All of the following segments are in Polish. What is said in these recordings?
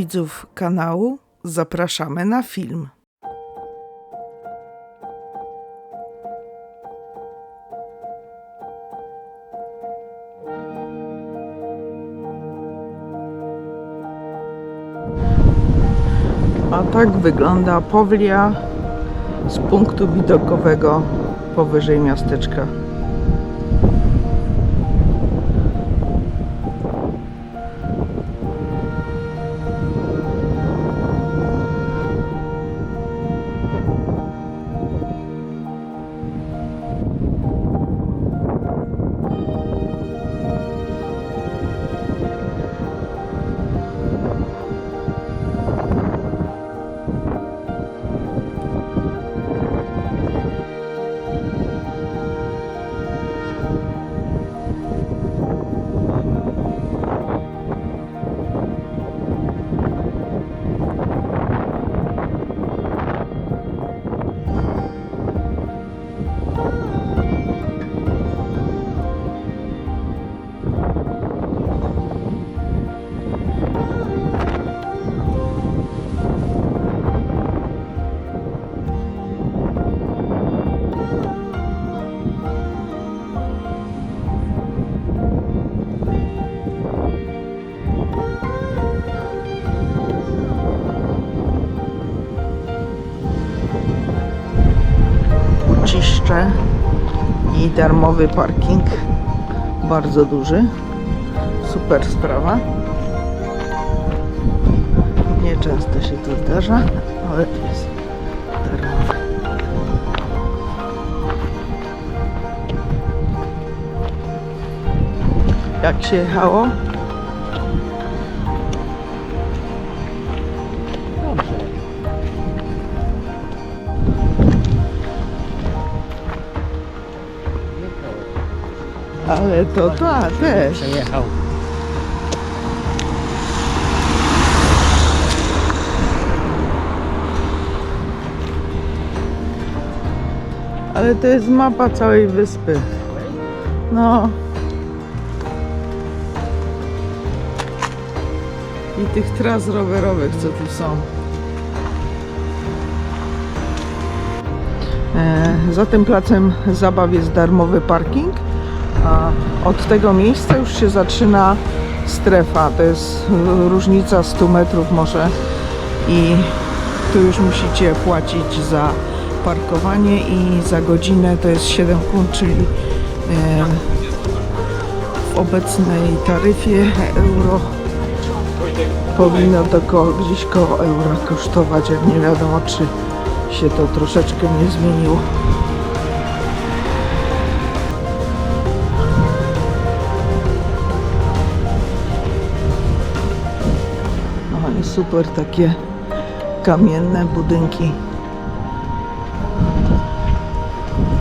widzów kanału zapraszamy na film. A tak wygląda Powlia z punktu widokowego powyżej miasteczka. Uciszcze i darmowy parking. Bardzo duży. Super sprawa. Nieczęsto się to zdarza, ale jest darmowy. Jak się jechało? Ale to ta też. Przejechał. Ale to jest mapa całej wyspy. No. I tych tras rowerowych, co tu są. E, za tym placem zabaw jest darmowy parking, a od tego miejsca już się zaczyna strefa. To jest e, różnica 100 metrów może i tu już musicie płacić za parkowanie i za godzinę to jest 7 funt, czyli e, w obecnej taryfie euro powinno to gdzieś koło eura kosztować, jak nie wiadomo czy się to troszeczkę nie zmieniło. Super takie kamienne budynki.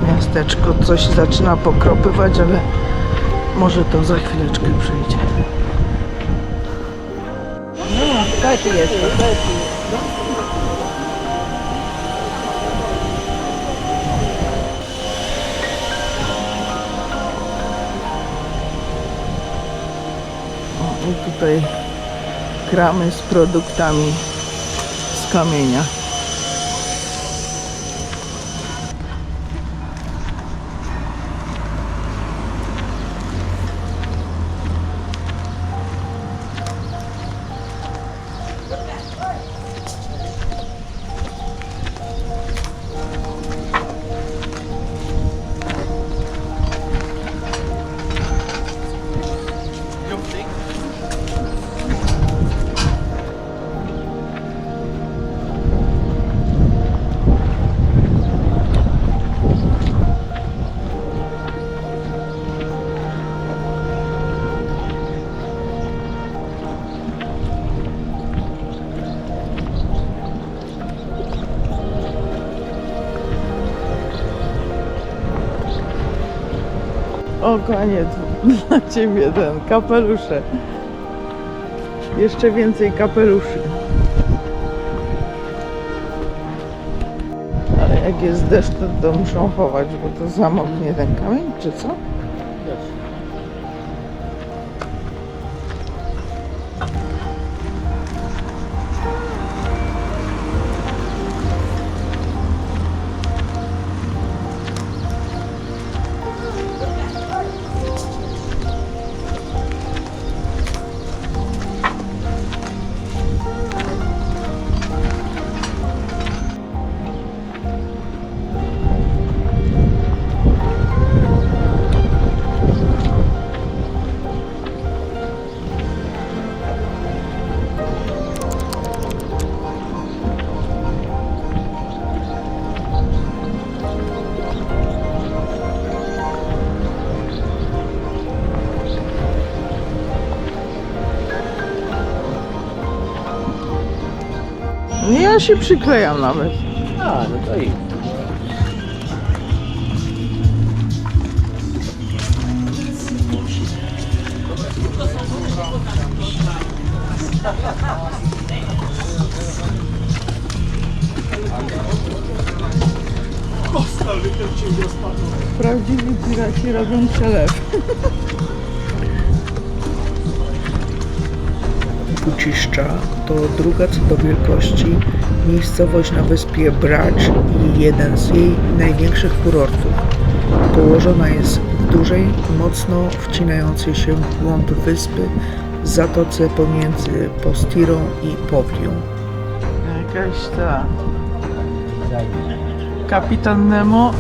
Miasteczko coś zaczyna pokropywać, ale może to za chwileczkę przyjdzie. No, tak jest. O, tutaj kramy z produktami z kamienia. O, koniec. Dla ciebie ten kapelusze. Jeszcze więcej kapeluszy. Ale jak jest deszcz, to, muszą chować, bo to zamoknie ten kamień, czy co? Ja się przyklejam nawet. A, no to i. Prawdziwi piraci robią przelew. Puciszcza to druga co do wielkości miejscowość na wyspie Bracz i jeden z jej największych kurortów. Położona jest w dużej, mocno wcinającej się w głąb wyspy zatoce pomiędzy Postirą i Powią. Jakaś ta... Kapitan Nemo...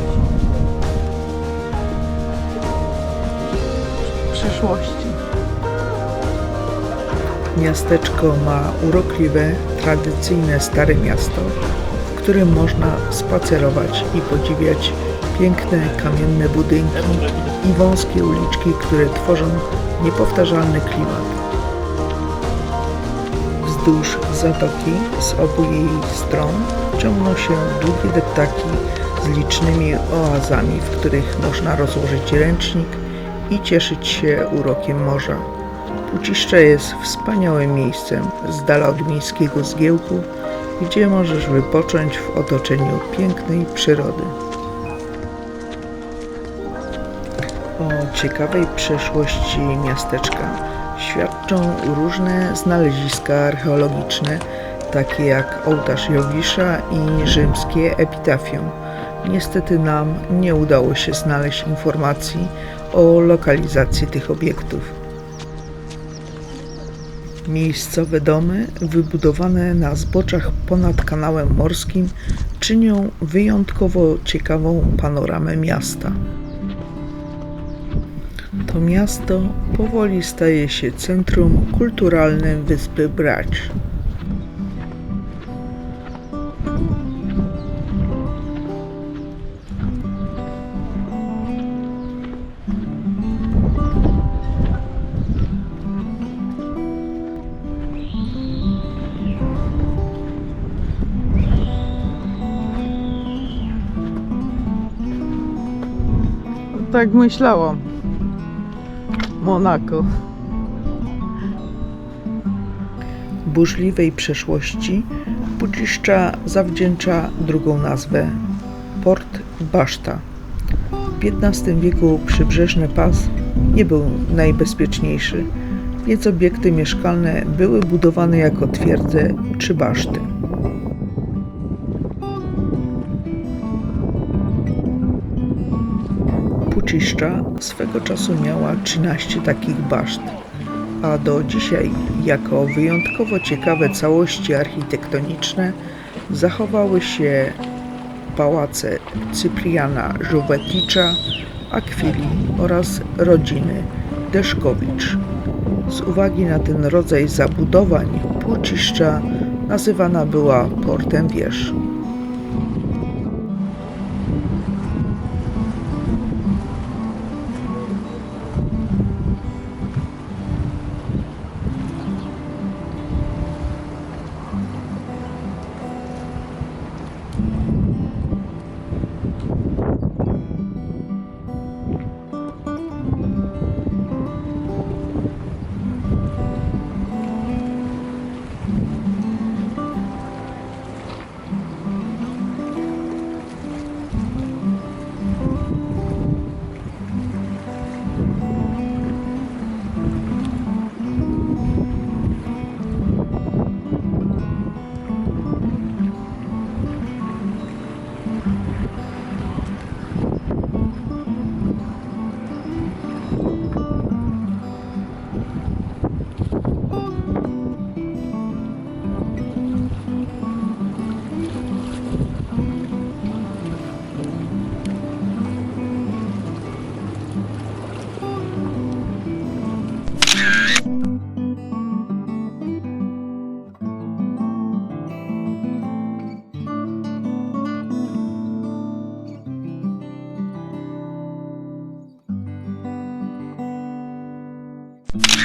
w przyszłości. Miasteczko ma urokliwe, tradycyjne stare miasto, w którym można spacerować i podziwiać piękne kamienne budynki i wąskie uliczki, które tworzą niepowtarzalny klimat. Wzdłuż zatoki z obu jej stron ciągną się długie deptaki z licznymi oazami, w których można rozłożyć ręcznik i cieszyć się urokiem morza. Puciszcze jest wspaniałym miejscem z dala od miejskiego zgiełku, gdzie możesz wypocząć w otoczeniu pięknej przyrody. O ciekawej przeszłości miasteczka świadczą różne znaleziska archeologiczne, takie jak ołtarz Jowisza i rzymskie epitafium. Niestety nam nie udało się znaleźć informacji o lokalizacji tych obiektów. Miejscowe domy, wybudowane na zboczach ponad kanałem morskim, czynią wyjątkowo ciekawą panoramę miasta. To miasto powoli staje się centrum kulturalnym wyspy Bracz. Tak myślałam. Monako. burzliwej przeszłości Pudziszcza zawdzięcza drugą nazwę Port Baszta. W XV wieku przybrzeżny pas nie był najbezpieczniejszy, więc obiekty mieszkalne były budowane jako twierdze czy baszty. Puciszcza swego czasu miała 13 takich baszt, a do dzisiaj jako wyjątkowo ciekawe całości architektoniczne zachowały się pałace Cypriana Żółweticza, Akwili oraz rodziny Deszkowicz. Z uwagi na ten rodzaj zabudowań Puciszcza nazywana była portem wież.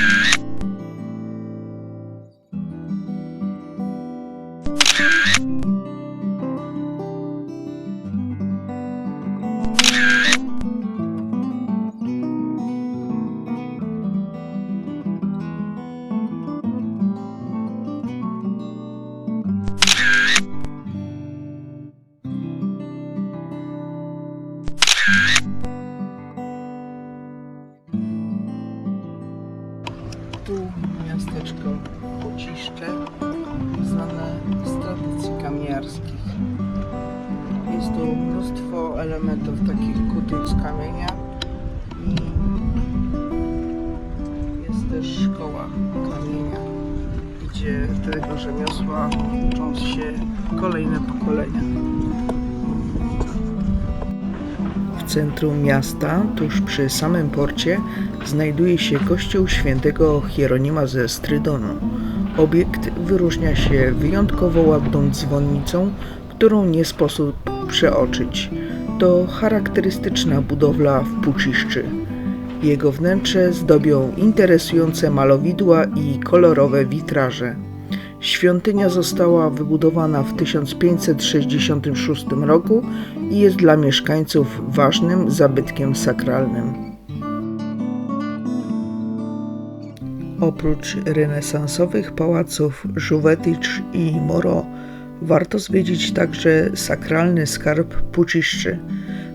Yeah. W centrum miasta, tuż przy samym porcie, znajduje się kościół świętego Hieronima ze Strydonu. Obiekt wyróżnia się wyjątkowo ładną dzwonnicą, którą nie sposób przeoczyć. To charakterystyczna budowla w Puciszczy. Jego wnętrze zdobią interesujące malowidła i kolorowe witraże. Świątynia została wybudowana w 1566 roku i jest dla mieszkańców ważnym zabytkiem sakralnym. Oprócz renesansowych pałaców Żuweticz i Moro, warto zwiedzić także sakralny skarb Puciszczy.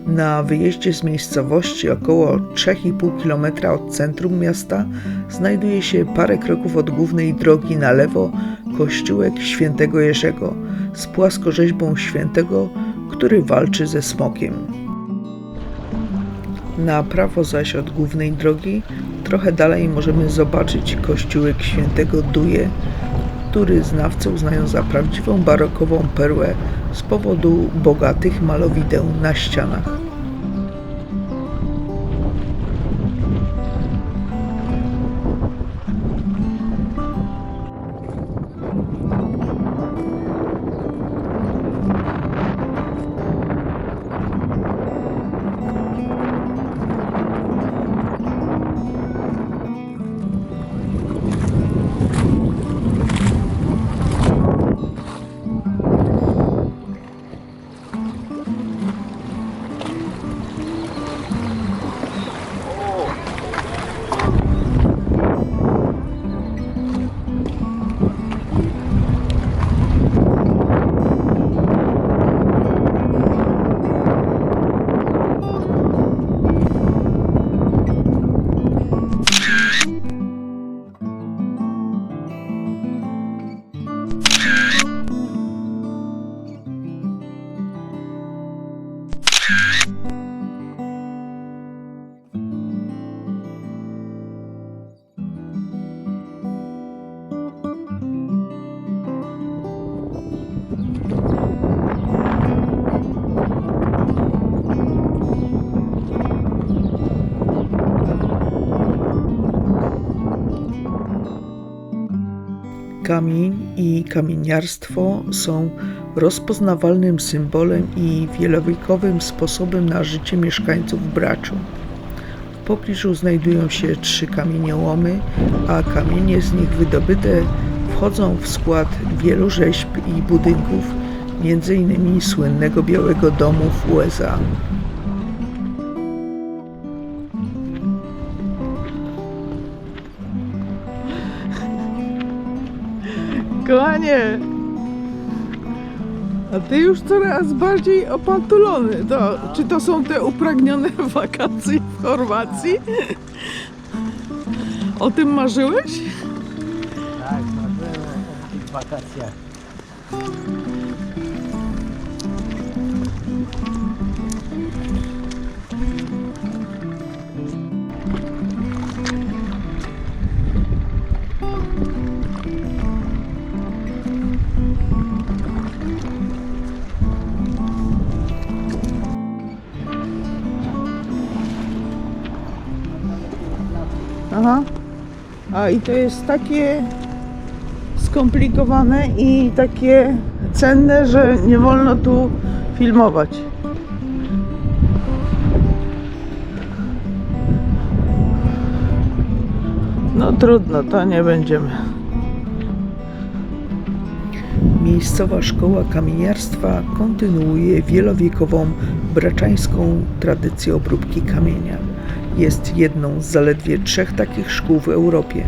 Na wyjeździe z miejscowości około 3,5 km od centrum miasta znajduje się parę kroków od głównej drogi na lewo kościółek świętego Jerzego z płaskorzeźbą świętego, który walczy ze smokiem. Na prawo zaś od głównej drogi, trochę dalej możemy zobaczyć kościółek świętego Duje, który znawcy uznają za prawdziwą barokową perłę z powodu bogatych malowideł na ścianach. Kamień i kamieniarstwo są rozpoznawalnym symbolem i wielowiekowym sposobem na życie mieszkańców Braczu. W pobliżu znajdują się trzy kamieniołomy, a kamienie z nich wydobyte wchodzą w skład wielu rzeźb i budynków, m.in. słynnego Białego Domu w USA. Kochanie! A ty już coraz bardziej opantulony. To, czy to są te upragnione wakacje w Chorwacji? O tym marzyłeś? Tak, marzyłem o tych wakacjach. I to jest takie skomplikowane i takie cenne, że nie wolno tu filmować. No trudno, to nie będziemy. Miejscowa szkoła kamieniarstwa kontynuuje wielowiekową braczańską tradycję obróbki kamienia. Jest jedną z zaledwie trzech takich szkół w Europie.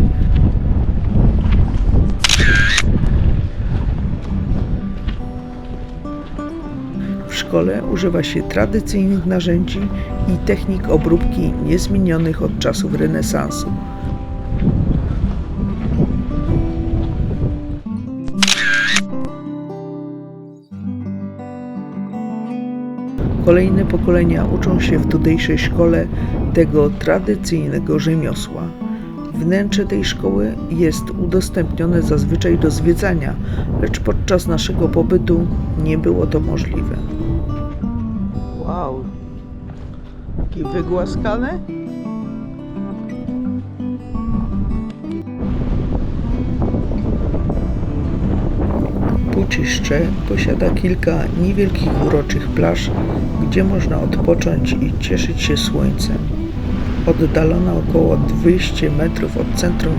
W szkole używa się tradycyjnych narzędzi i technik obróbki niezmienionych od czasów renesansu. Kolejne pokolenia uczą się w tutejszej szkole tego tradycyjnego rzemiosła. Wnętrze tej szkoły jest udostępnione zazwyczaj do zwiedzania, lecz podczas naszego pobytu nie było to możliwe. Wow. Taki wygłaskany? Puciszcze posiada kilka niewielkich uroczych plaż, gdzie można odpocząć i cieszyć się słońcem. Oddalona około 200 metrów od centrum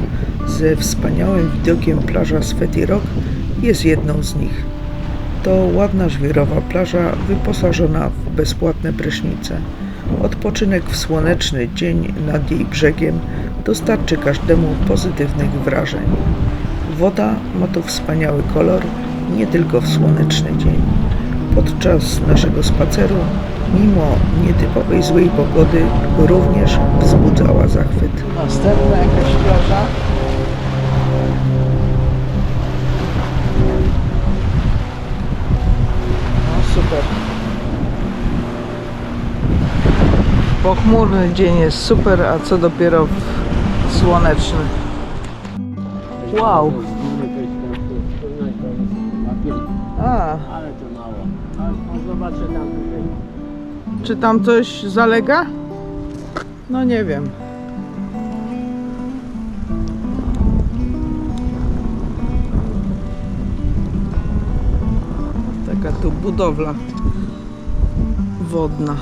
ze wspaniałym widokiem plaża Sveti Rock jest jedną z nich. To ładna żwirowa plaża wyposażona w bezpłatne prysznice. Odpoczynek w słoneczny dzień nad jej brzegiem dostarczy każdemu pozytywnych wrażeń. Woda ma tu wspaniały kolor, nie tylko w słoneczny dzień. Podczas naszego spaceru, mimo nietypowej złej pogody, również wzbudzała zachwyt. Następna jakaś plaża. No super. Pochmurny dzień jest super, a co dopiero w słoneczny. Wow. Czy tam coś zalega? No nie wiem. Taka tu budowla wodna.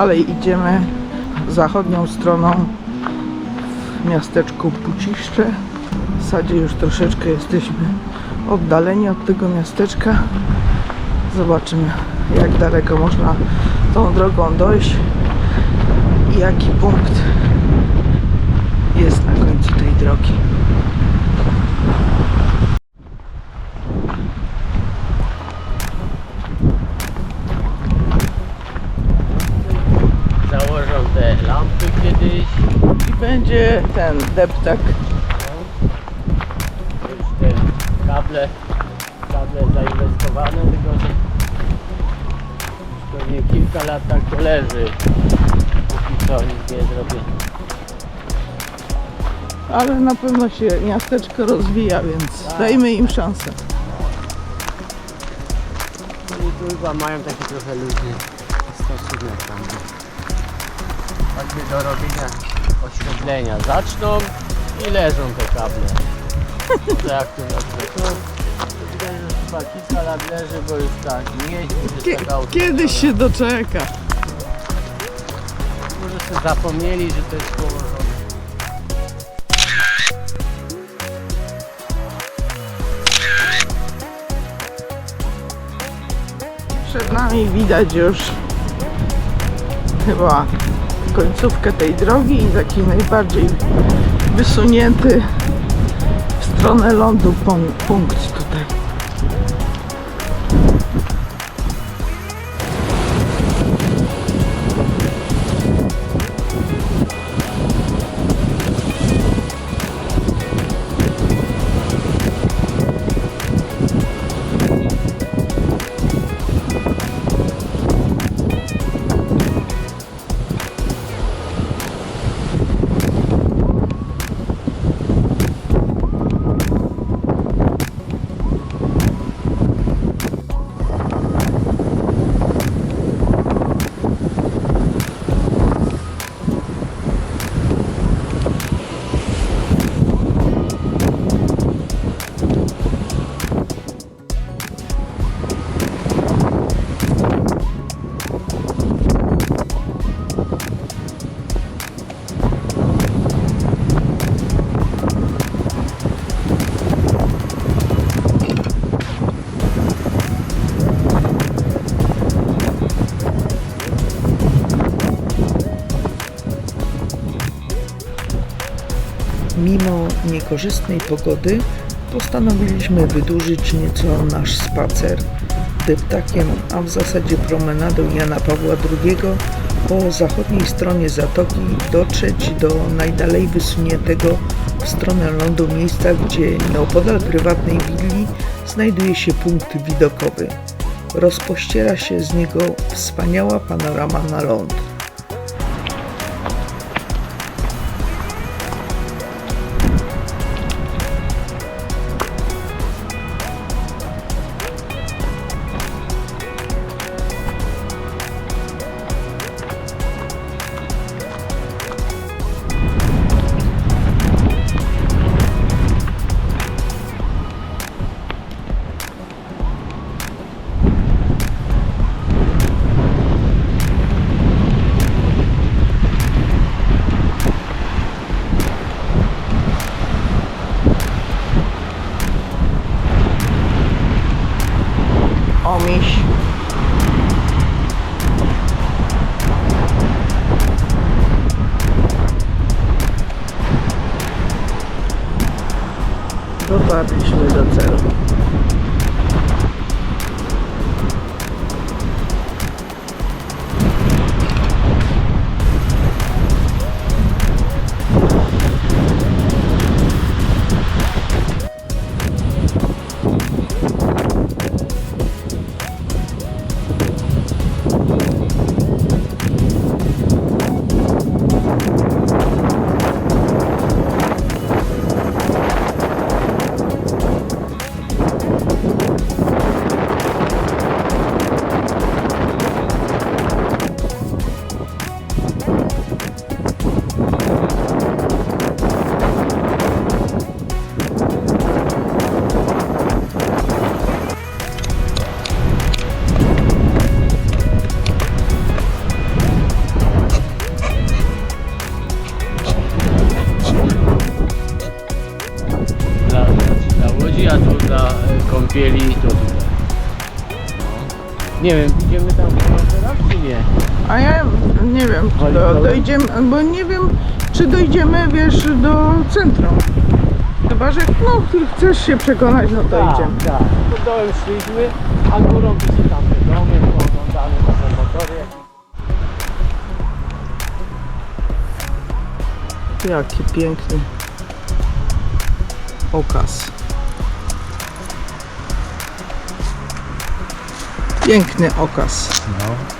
Dalej idziemy zachodnią stroną w miasteczku Puciszcze. W zasadzie już troszeczkę jesteśmy oddaleni od tego miasteczka. Zobaczymy, jak daleko można tą drogą dojść i jaki punkt jest na końcu tej drogi. Założą te lampy kiedyś. I będzie ten deptak. Już te kable, kable zainwestowane, tylko że pewnie kilka lat tak to leży. Póki co nic nie zrobię. Ale na pewno się miasteczko rozwija, więc dajmy im szansę. Oni tu chyba mają taki trochę luźny stosunek tam. Choćby do robienia oświetlenia. Zaczną i leżą te kable. To jak tu nazwę? To widać, że chyba kilka lat leży, bo już tak nie jeździ, że tak. Kiedyś się doczeka. Może sobie zapomnieli, że to jest położone. Przed nami widać już chyba końcówkę tej drogi i taki najbardziej wysunięty w stronę lądu punkt tutaj. niekorzystnej pogody postanowiliśmy wydłużyć nieco nasz spacer deptakiem, a w zasadzie promenadą Jana Pawła II po zachodniej stronie zatoki dotrzeć do najdalej wysuniętego w stronę lądu miejsca, gdzie nieopodal prywatnej willi znajduje się punkt widokowy. Rozpościera się z niego wspaniała panorama na ląd. Wiesz, do centrum. Chyba, że no, chcesz się przekonać, no to idziemy. Tak, tak. Tu dołem szliśmy, a górą to się tam te domy są motory. Jaki piękny okaz. Piękny okaz. No.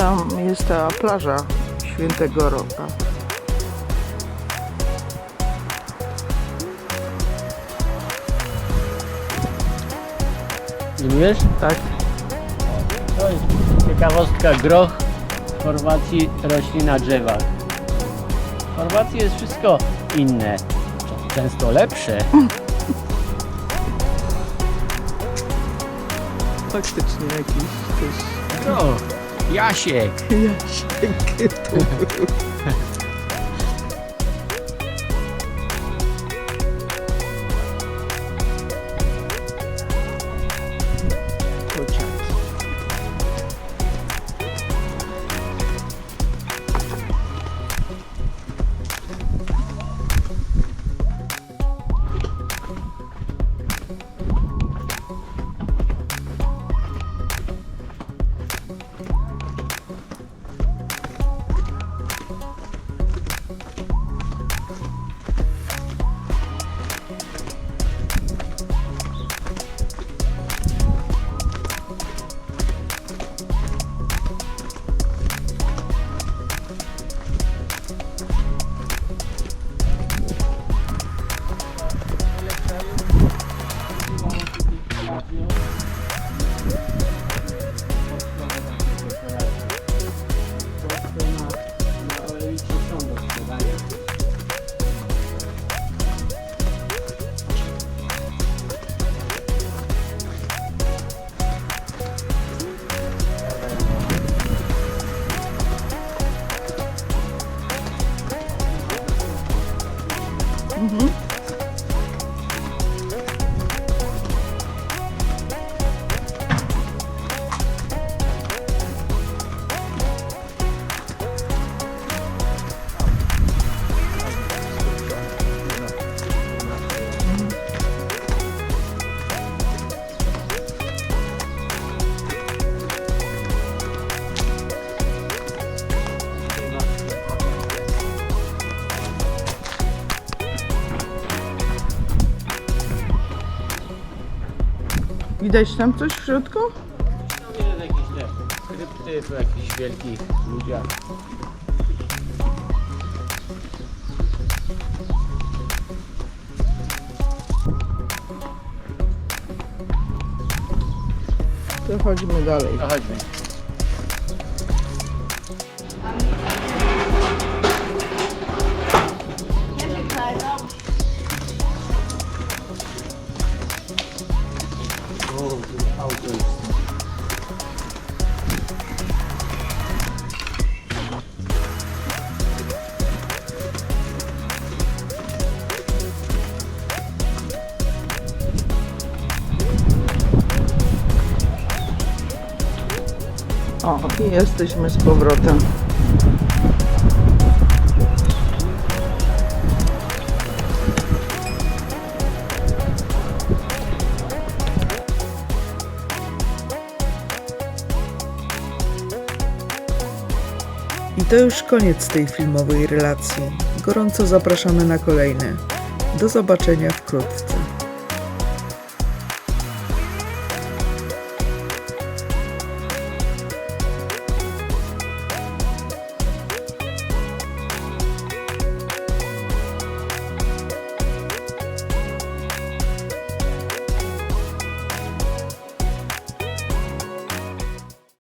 Tam jest ta plaża Świętego Roka. Wiesz? Tak? To jest ciekawostka groch w Chorwacji rośnie na drzewach. W Chorwacji jest wszystko inne, często lepsze. Faktycznie jakiś też No, Jasiek. Jasiek Widać tam coś w środku? No widać jakieś te krypty po jakichś wielkich ludziach. To chodźmy dalej. No chodźmy. O, i jesteśmy z powrotem. I to już koniec tej filmowej relacji. Gorąco zapraszamy na kolejne. Do zobaczenia wkrótce.